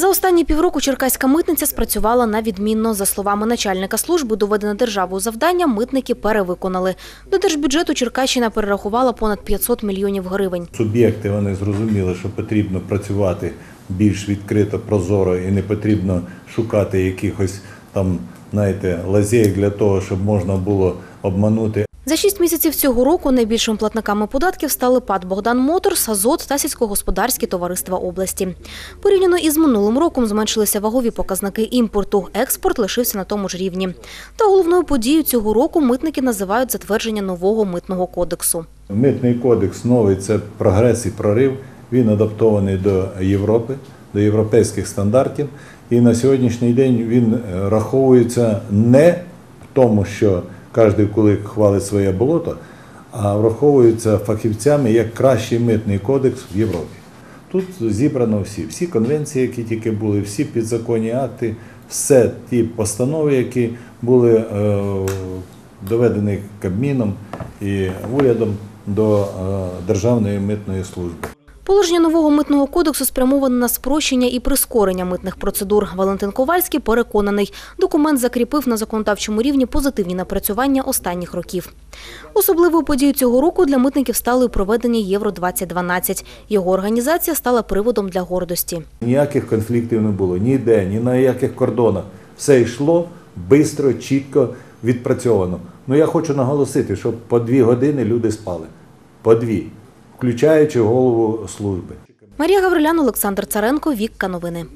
За останні півроку черкаська митниця спрацювала на відмінно. За словами начальника служби, доведене державою завдання митники перевиконали. До держбюджету Черкащина перерахувала понад 500 мільйонів гривень. Суб'єкти вони зрозуміли, що потрібно працювати більш відкрито, прозоро і не потрібно шукати якихось там, знаєте, лазєйок для того, щоб можна було обманути. За шість місяців цього року найбільшими платниками податків стали ПАД «Богдан Моторс», «Азот» та сільськогосподарські товариства області. Порівняно із минулим роком зменшилися вагові показники імпорту. Експорт лишився на тому ж рівні. Та головною подією цього року митники називають затвердження нового митного кодексу. Митний кодекс новий це прогрес і прорив. Він адаптований до Європи, до європейських стандартів. І на сьогоднішній день він е, раховується не в тому, що кожен кулик хвалить своє болото, а враховується фахівцями як кращий митний кодекс в Європі. Тут зібрано всі, всі конвенції, які тільки були, всі підзаконні акти, все ті постанови, які були е, доведені Кабміном і урядом до е, Державної митної служби. Положення нового митного кодексу спрямоване на спрощення і прискорення митних процедур. Валентин Ковальський переконаний, документ закріпив на законодавчому рівні позитивні напрацювання останніх років. Особливою подією цього року для митників стало і проведення Євро-2012. Його організація стала приводом для гордості. Ніяких конфліктів не було, ніде, ні на яких кордонах. Все йшло швидко, чітко, відпрацьовано. Ну я хочу наголосити, що по дві години люди спали. По дві, включаючи голову служби. Марія Гаврилян, Олександр Царенко, Вікка Новини.